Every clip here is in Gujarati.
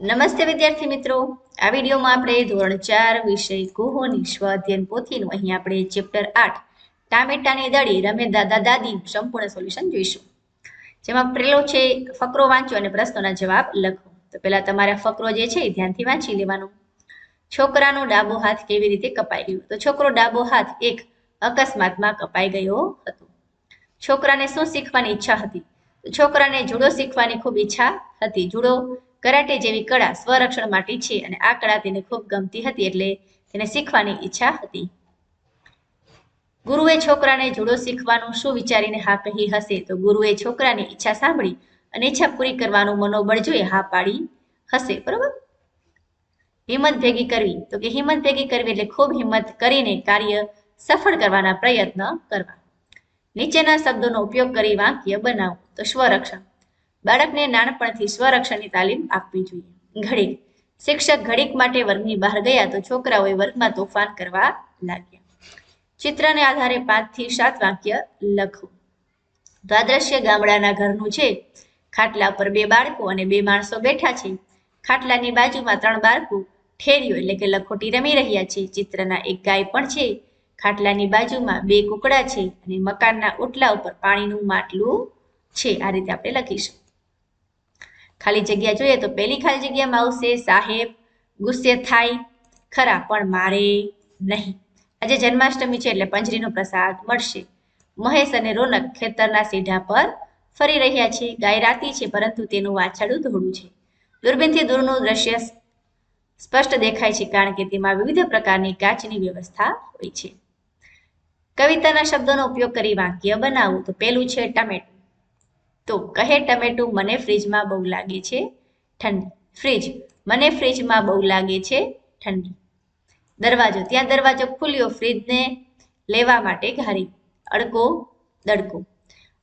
નમસ્તે વિદ્યાર્થી મિત્રો. આ વિડીયોમાં આપણે ધોરણ ચાર વિષય ગુહોની સ્વ પોથીનું અહીં આપણે ચેપ્ટર આઠ, ટામેટાની દળી રમે દાદા દાદી સંપૂર્ણ સોલ્યુશન જોઈશું. જેમાં પહેલો છે, ફકરો વાંચો અને પ્રશ્નોના જવાબ લખો. તો પહેલા તમારા ફકરો જે છે એ ધ્યાનથી વાંચી લેવાનો. છોકરાનો ડાબો હાથ કેવી રીતે કપાઈ ગયો? તો છોકરો ડાબો હાથ એક અકસ્માતમાં કપાઈ ગયો હતો. છોકરાને શું શીખવાની ઈચ્છા હતી? છોકરાને જુડો શીખવાની ખૂબ ઈચ્છા હતી. જુડો કરાટે જેવી કળા સ્વરક્ષણ માટે છે અને આ કળા તેને ખૂબ ગમતી હતી એટલે તેને શીખવાની ઈચ્છા હતી. ગુરુએ છોકરાને જુડો શીખવાનું શું વિચારીને હા કહી હશે તો ગુરુએ છોકરાની ઈચ્છા સાંભળી અને ઈચ્છા પૂરી કરવાનું મનોબળ જોઈ હા પાડી હશે, બરોબર? હિંમત ભેગી કરવી, તો કે હિંમત ભેગી કરવી એટલે ખૂબ હિંમત કરીને કાર્ય સફળ કરવાના પ્રયત્ન કરવા. નીચેના શબ્દોનો ઉપયોગ કરી વાક્ય બનાવો, તો સ્વરક્ષણ. બાળકને નાનપણથી સ્વરક્ષણની તાલીમ આપવી જોઈએ. ઘડીક, શિક્ષક ઘડીક માટે વર્ગની બહાર ગયા તો છોકરાઓએ વર્ગમાં તોફાન કરવા લાગ્યા. ચિત્રને આધારે પાંચથી સાત વાક્ય લખો. તો ગામડાના ઘરનું છે. ખાટલા પર બે બાળકો અને બે માણસો બેઠા છે. ખાટલાની બાજુમાં ત્રણ બાળકો ઠેરીઓ એટલે કે લખોટી રમી રહ્યા છે. ચિત્રના એક ગાય પણ છે. ખાટલાની બાજુમાં બે કુકડા છે અને મકાનના ઓટલા ઉપર પાણીનું માટલું છે. આ રીતે આપણે લખીશું. ખાલી જગ્યા જોઈએ તો પહેલી ખાલી જગ્યામાં આવશે સાહેબ, ગુસ્સે થાય, ખરા, પણ મારે નહીં. આજે જન્માષ્ટમી છે એટલે પંજરીનો પ્રસાદ મળશે. મહેશ અને રોનક ખેતરના સીઢા પર ફરી રહ્યા છે. ગાય રાતી છે, પરંતુ તેનું વાછાડું ધોળું છે. દૂરબીનથી દૂરનું દ્રશ્ય સ્પષ્ટ દેખાય છે, કારણ કે તેમાં વિવિધ પ્રકારની કાચની વ્યવસ્થા હોય છે. કવિતાના શબ્દોનો ઉપયોગ કરી વાક્ય બનાવવું તો પેલું છે ટમેટું. તો કહે ટમેટું મને ફ્રીજમાં બહુ લાગે છે, ઠંડી, ફ્રીજ, મને ફ્રીજમાં બહુ લાગે છે, ઠંડી. દરવાજો, ત્યાં દરવાજો ખુલ્યો, ફ્રીજને લેવા માટે ઘારી, અડકો, દડકો.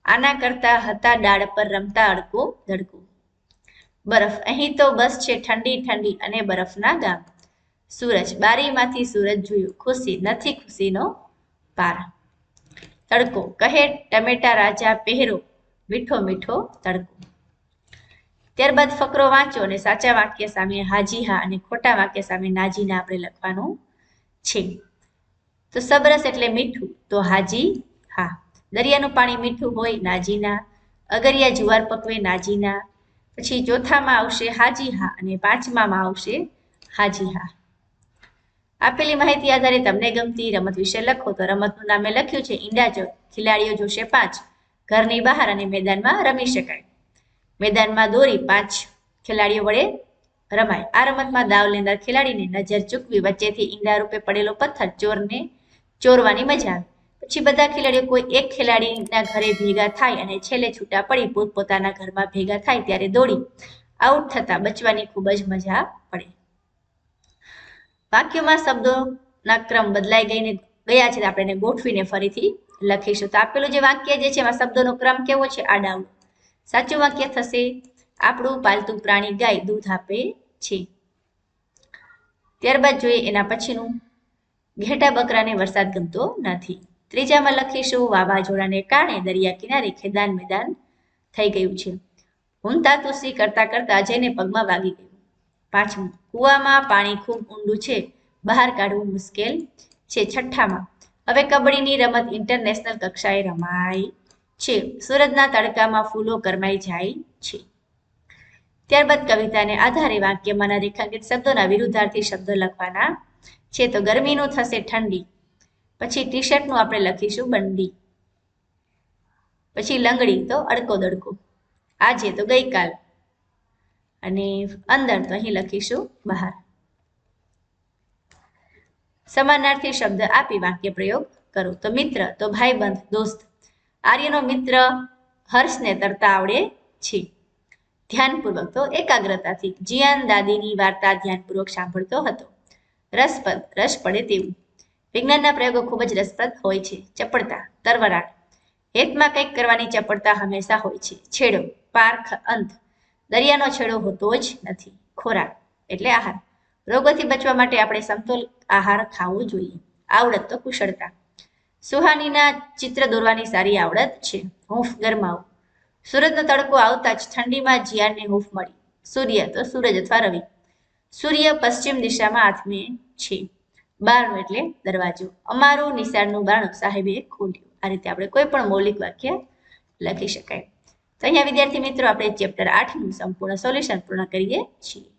આના કરતા હતા ડાળ પર રમતા અડકો ધડકો બરફ, અહીં તો બસ છે ઠંડી ઠંડી અને બરફના ગામ. સૂરજ, બારીમાંથી સૂરજ જોયું, ખુશી, નથી ખુશીનો પાર. તડકો, કહે ટમેટા રાજા પહેરો મીઠો મીઠો તડકો. ત્યારબાદ ફકરો વાંચો અને સાચા વાક્ય સામે હાજી હા અને ખોટા વાક્ય સામે નાજીના આપણે લખવાનું છે. તો સબરસ એટલે મીઠું, તો હાજી હા. દરિયાનું પાણી મીઠું હોય, નાજીના. અગરિયા જુવાર પકવે, નાજીના. પછી ચોથામાં આવશે હાજી હા અને પાંચમામાં આવશે હાજી હા. આપેલી માહિતી આધારે તમને ગમતી રમત વિશે લખો. તો રમતનું નામે લખ્યું છે ઈંડાચોર ખેલાડીઓ જોશે પાંચ. ઘરની બહાર અને મેદાનમાં રમી શકાય. મેદાનમાં દોરી પાંચ ખેલાડીઓ વડે રમાય. આ રમતમાં દાવ લેનાર ખેલાડીને નજર ચૂકવી વચ્ચેથી ઈંડા રૂપે પડેલો પથ્થર ચોરને ચોરવાની મજા આવે. પછી બધા ખેલાડીઓ કોઈ એક ખેલાડીના ઘરે ભેગા થાય અને છેલ્લે છૂટા પડી પોતપોતાના ઘરમાં ભેગા થાય ત્યારે દોડી આઉટ થતા બચવાની ખૂબ જ મજા પડે. વાક્યમાં શબ્દોના ક્રમ બદલાઈ ગઈને ગયા છે આપણે એને ગોઠવીને ફરીથી લખીશું તો આપેલું જે વાક્ય જે છે, એમાં શબ્દોનો ક્રમ કેવો છે? આડાઉ સાચું વાક્ય થશે, આપણું પાલતુ પ્રાણી ગાય દૂધ આપે છે. ત્યારબાદ જોઈએ એના પછીનું. ઘેટા બકરાને વરસાદ ગમતો નથી. ત્રીજામાં લખીશું, વાવાઝોડાને કારણે દરિયા કિનારે ખેદાન મેદાન થઈ ગયું છે. હુંતા તુસી કરતા કરતા અજયને પગમાં વાગી ગયું. પાંચમું કૂવામાં પાણી ખૂબ ઊંડું છે. બહાર કાઢવું મુશ્કેલ છે છઠ્ઠામાં. હવે કબડ્ડીની રમત ઇન્ટરનેશનલ કક્ષાએ રમાય છે. સુરતના તડકામાં ફૂલો કરમાઈ જાય છે. ત્યારબાદ કવિતાને આધારે વાક્યમાંના રેખાંકિત શબ્દોના વિરુદ્ધાર્થી શબ્દો લખવાના છે. તો ગરમીનું થશે ઠંડી. પછી ટી શર્ટનું આપણે લખીશું બંડી. પછી લંગડી તો અડકો દડકો. આજે તો ગઈકાલ. અને અંદર તો અહીં લખીશું બહાર. સમાનાર્થી શબ્દ આપી વાક્ય પ્રયોગ કરો. તો મિત્ર, તો ભાઈબંધ, દોસ્ત, આર્યનો મિત્ર હર્ષને તરતા આવડે છે. ધ્યાનપૂર્વક તો એકાગ્રતાથી જીયાન દાદીની વાર્તા ધ્યાનપૂર્વક સાંભળતો હતો. રસપ્રદ, રસ પડે તેવું. વિજ્ઞાનના પ્રયોગો ખૂબ જ રસપ્રદ હોય છે. ચપળતા, તરવરાટ. હેતમાં કંઈક કરવાની ચપળતા હંમેશા હોય છે. છેડો, પાર્ખ, અંત. દરિયાનો છેડો હોતો જ નથી. ખોરાક, એટલે આહાર. રોગોથી બચવા માટે આપણે સમતોલ આહાર ખાવો જોઈએ. આવડત તો કુશળતા. સુહાનીના ચિત્ર દોરવાની સારી આવડત છે. હૂંફ ગરમાવો. સુરતનો તડકો આવતા જ ઠંડીમાં જીયાનને હૂંફ મળી. સૂર્ય તો સૂરજ અથવા રવિ. સૂર્ય પશ્ચિમ દિશામાં હાથમે છે. બારણું એટલે દરવાજો. અમારું નિશાળનું બારણું સાહેબે ખોલ્યું. આ રીતે આપણે કોઈ પણ મૌલિક વાક્ય લખી શકાય. તો અહીંયા વિદ્યાર્થી મિત્રો, આપણે ચેપ્ટર આઠનું સંપૂર્ણ સોલ્યુશન પૂર્ણ કરીએ છીએ.